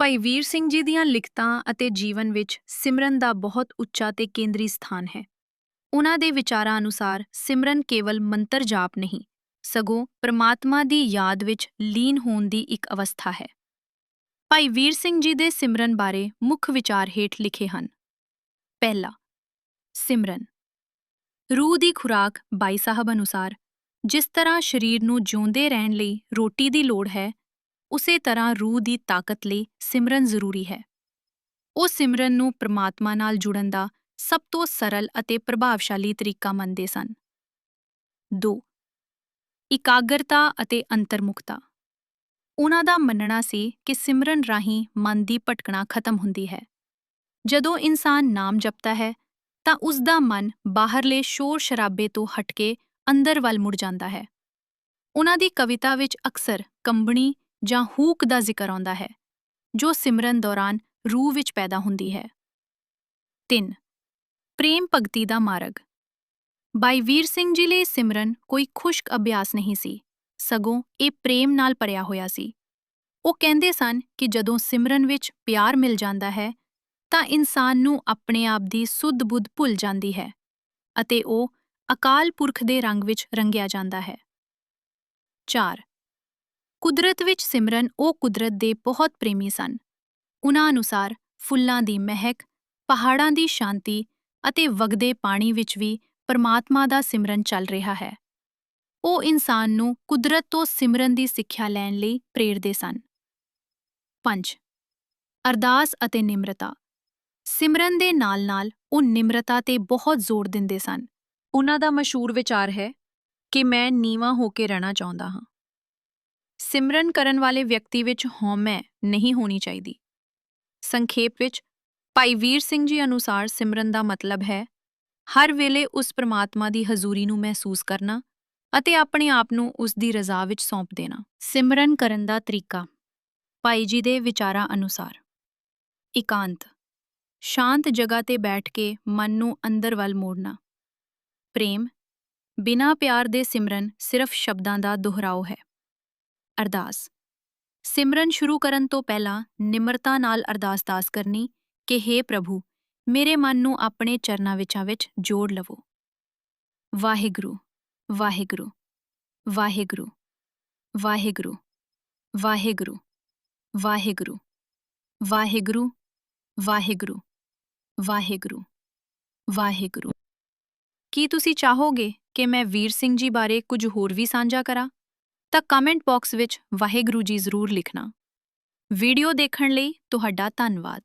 ਭਾਈ ਵੀਰ ਸਿੰਘ ਜੀ ਦੀਆਂ ਲਿਖਤਾਂ ਅਤੇ ਜੀਵਨ ਵਿੱਚ ਸਿਮਰਨ ਦਾ ਬਹੁਤ ਉੱਚਾ ਤੇ ਕੇਂਦਰੀ ਸਥਾਨ ਹੈ। ਉਹਨਾਂ ਦੇ ਵਿਚਾਰਾਂ ਅਨੁਸਾਰ ਸਿਮਰਨ ਕੇਵਲ ਮੰਤਰ ਜਾਪ ਨਹੀਂ, ਸਗੋਂ ਪ੍ਰਮਾਤਮਾ ਦੀ ਯਾਦ ਵਿੱਚ ਲੀਨ ਹੋਣ ਦੀ ਇੱਕ ਅਵਸਥਾ ਹੈ। ਭਾਈ ਵੀਰ ਸਿੰਘ ਜੀ ਦੇ ਸਿਮਰਨ ਬਾਰੇ ਮੁੱਖ ਵਿਚਾਰ ਹੇਠ ਲਿਖੇ ਹਨ। ਪਹਿਲਾ, ਸਿਮਰਨ। ਰੂਹ ਦੀ ਖੁਰਾਕ ਬਾਈ ਸਾਹਿਬ ਅਨੁਸਾਰ, ਜਿਸ ਤਰ੍ਹਾਂ ਸਰੀਰ ਨੂੰ ਜਿਉਂਦੇ ਰਹਿਣ ਲਈ ਰੋਟੀ ਦੀ ਲੋੜ ਹੈ ਉਸੇ ਤਰ੍ਹਾਂ ਰੂਹ ਦੀ ਤਾਕਤ ਲਈ ਸਿਮਰਨ ਜ਼ਰੂਰੀ ਹੈ। ਉਹ ਸਿਮਰਨ ਨੂੰ ਪ੍ਰਮਾਤਮਾ ਨਾਲ ਜੁੜਨ ਦਾ ਸਭ ਤੋਂ ਸਰਲ ਅਤੇ ਪ੍ਰਭਾਵਸ਼ਾਲੀ ਤਰੀਕਾ ਮੰਨਦੇ ਸਨ। 2 ਇਕਾਗਰਤਾ ਅਤੇ ਅੰਤਰਮੁਖਤਾ। ਉਹਨਾਂ ਦਾ ਮੰਨਣਾ ਸੀ ਕਿ ਸਿਮਰਨ ਰਾਹੀਂ ਮਨ ਦੀ ਭਟਕਣਾ ਖਤਮ ਹੁੰਦੀ ਹੈ। ਜਦੋਂ ਇਨਸਾਨ ਨਾਮ ਜਪਦਾ ਹੈ, ਤਾਂ ਉਸ ਦਾ ਮਨ ਬਾਹਰਲੇ ਸ਼ੋਰ ਸ਼ਰਾਬੇ ਤੋਂ ਹਟ ਕੇ ਅੰਦਰ ਵੱਲ ਮੁੜ ਜਾਂਦਾ ਹੈ। ਉਹਨਾਂ ਦੀ ਕਵਿਤਾ ਵਿੱਚ ਅਕਸਰ ਕੰਬਣੀ ਜਾਂ ਹੂਕ ਦਾ ਜ਼ਿਕਰ ਆਉਂਦਾ ਹੈ, ਜੋ ਸਿਮਰਨ ਦੌਰਾਨ ਰੂਹ ਵਿੱਚ ਪੈਦਾ ਹੁੰਦੀ ਹੈ। 3 ਪ੍ਰੇਮ ਭਗਤੀ ਦਾ ਮਾਰਗ। ਬਾਈ ਵੀਰ ਸਿੰਘ ਜੀ ਲਈ ਸਿਮਰਨ ਕੋਈ ਖੁਸ਼ਕ ਅਭਿਆਸ ਨਹੀਂ ਸੀ, ਸਗੋਂ ਇਹ ਪ੍ਰੇਮ ਨਾਲ ਭਰਿਆ ਹੋਇਆ ਸੀ। ਉਹ ਕਹਿੰਦੇ ਸਨ ਕਿ ਜਦੋਂ ਸਿਮਰਨ ਵਿੱਚ ਪਿਆਰ ਮਿਲ ਜਾਂਦਾ ਹੈ, ਤਾਂ ਇਨਸਾਨ ਨੂੰ ਆਪਣੇ ਆਪ ਦੀ ਸੁੱਧ ਬੁੱਧ ਭੁੱਲ ਜਾਂਦੀ ਹੈ ਅਤੇ ਉਹ ਅਕਾਲ ਪੁਰਖ ਦੇ ਰੰਗ ਵਿੱਚ ਰੰਗਿਆ ਜਾਂਦਾ ਹੈ। 4 ਕੁਦਰਤ ਵਿੱਚ ਸਿਮਰਨ ਉਹ ਕੁਦਰਤ ਦੇ ਬਹੁਤ ਪ੍ਰੇਮੀ ਸਨ। ਉਹਨਾਂ ਅਨੁਸਾਰ ਫੁੱਲਾਂ ਦੀ ਮਹਿਕ, ਪਹਾੜਾਂ ਦੀ ਸ਼ਾਂਤੀ ਅਤੇ ਵਗਦੇ ਪਾਣੀ ਵਿੱਚ ਵੀ ਪਰਮਾਤਮਾ ਦਾ ਸਿਮਰਨ ਚੱਲ ਰਿਹਾ ਹੈ। ਉਹ ਇਨਸਾਨ ਨੂੰ ਕੁਦਰਤ ਤੋਂ ਸਿਮਰਨ ਦੀ ਸਿੱਖਿਆ ਲੈਣ ਲਈ ਪ੍ਰੇਰਦੇ ਸਨ। 5 ਅਰਦਾਸ ਅਤੇ ਨਿਮਰਤਾ। ਸਿਮਰਨ ਦੇ ਨਾਲ-ਨਾਲ ਉਹ ਨਿਮਰਤਾ ਤੇ ਬਹੁਤ ਜ਼ੋਰ ਦਿੰਦੇ ਸਨ। ਉਹਨਾਂ ਦਾ ਮਸ਼ਹੂਰ ਵਿਚਾਰ ਹੈ ਕਿ ਮੈਂ ਨੀਵਾ ਹੋ ਕੇ ਰਹਿਣਾ ਚਾਹੁੰਦਾ ਹਾਂ। ਸਿਮਰਨ ਕਰਨ ਵਾਲੇ ਵਿਅਕਤੀ ਵਿੱਚ ਹਉਮੈ ਨਹੀਂ ਹੋਣੀ ਚਾਹੀਦੀ। ਸੰਖੇਪ ਵਿੱਚ, ਭਾਈ ਵੀਰ ਸਿੰਘ ਜੀ ਅਨੁਸਾਰ ਸਿਮਰਨ ਦਾ ਮਤਲਬ ਹੈ, ਹਰ ਵੇਲੇ ਉਸ ਪ੍ਰਮਾਤਮਾ ਦੀ ਹਜ਼ੂਰੀ ਨੂੰ ਮਹਿਸੂਸ ਕਰਨਾ ਅਤੇ ਆਪਣੇ ਆਪ ਨੂੰ ਉਸ ਦੀ ਰਜ਼ਾ ਵਿੱਚ ਸੌਂਪ ਦੇਣਾ। ਸਿਮਰਨ ਕਰਨ ਦਾ ਤਰੀਕਾ, ਭਾਈ ਜੀ ਦੇ ਵਿਚਾਰਾਂ ਅਨੁਸਾਰ। ਇਕਾਂਤ, ਸ਼ਾਂਤ ਜਗ੍ਹਾ ਤੇ ਬੈਠ ਕੇ ਮਨ ਨੂੰ ਅੰਦਰ ਵੱਲ ਮੋੜਨਾ। ਪ੍ਰੇਮ, ਬਿਨਾ ਪਿਆਰ ਦੇ ਸਿਮਰਨ ਸਿਰਫ ਸ਼ਬਦਾਂ ਦਾ ਦੁਹਰਾਓ ਹੈ। ਅਰਦਾਸ। ਸਿਮਰਨ ਸ਼ੁਰੂ ਕਰਨ ਤੋਂ ਪਹਿਲਾਂ ਨਿਮਰਤਾ ਨਾਲ ਅਰਦਾਸ ਦਾਸ ਕਰਨੀ ਕਿ हे ਪ੍ਰਭੂ, ਮੇਰੇ ਮਨ ਨੂੰ ਆਪਣੇ ਚਰਨਾਂ ਵਿਚਾਂ ਵਿੱਚ ਜੋੜ ਲਵੋ। ਵਾਹਿਗੁਰੂ ਵਾਹਿਗੁਰੂ ਵਾਹਿਗੁਰੂ ਵਾਹਿਗੁਰੂ ਵਾਹਿਗੁਰੂ ਵਾਹਿਗੁਰੂ ਵਾਹਿਗੁਰੂ ਵਾਹਿਗੁਰੂ ਵਾਹਿਗੁਰੂ ਵਾਹਿਗੁਰੂ। ਕੀ ਤੁਸੀਂ ਚਾਹੋਗੇ ਕਿ ਮੈਂ ਵੀਰ ਸਿੰਘ ਜੀ ਬਾਰੇ ਕੁਝ ਹੋਰ ਵੀ ਸਾਂਝਾ ਕਰਾਂ? ਤਾਂ ਕਮੈਂਟ ਬਾਕਸ ਵਿੱਚ ਵਾਹਿਗੁਰੂ ਜੀ ਜ਼ਰੂਰ ਲਿਖਣਾ। ਵੀਡੀਓ ਦੇਖਣ ਲਈ ਤੁਹਾਡਾ ਧੰਨਵਾਦ।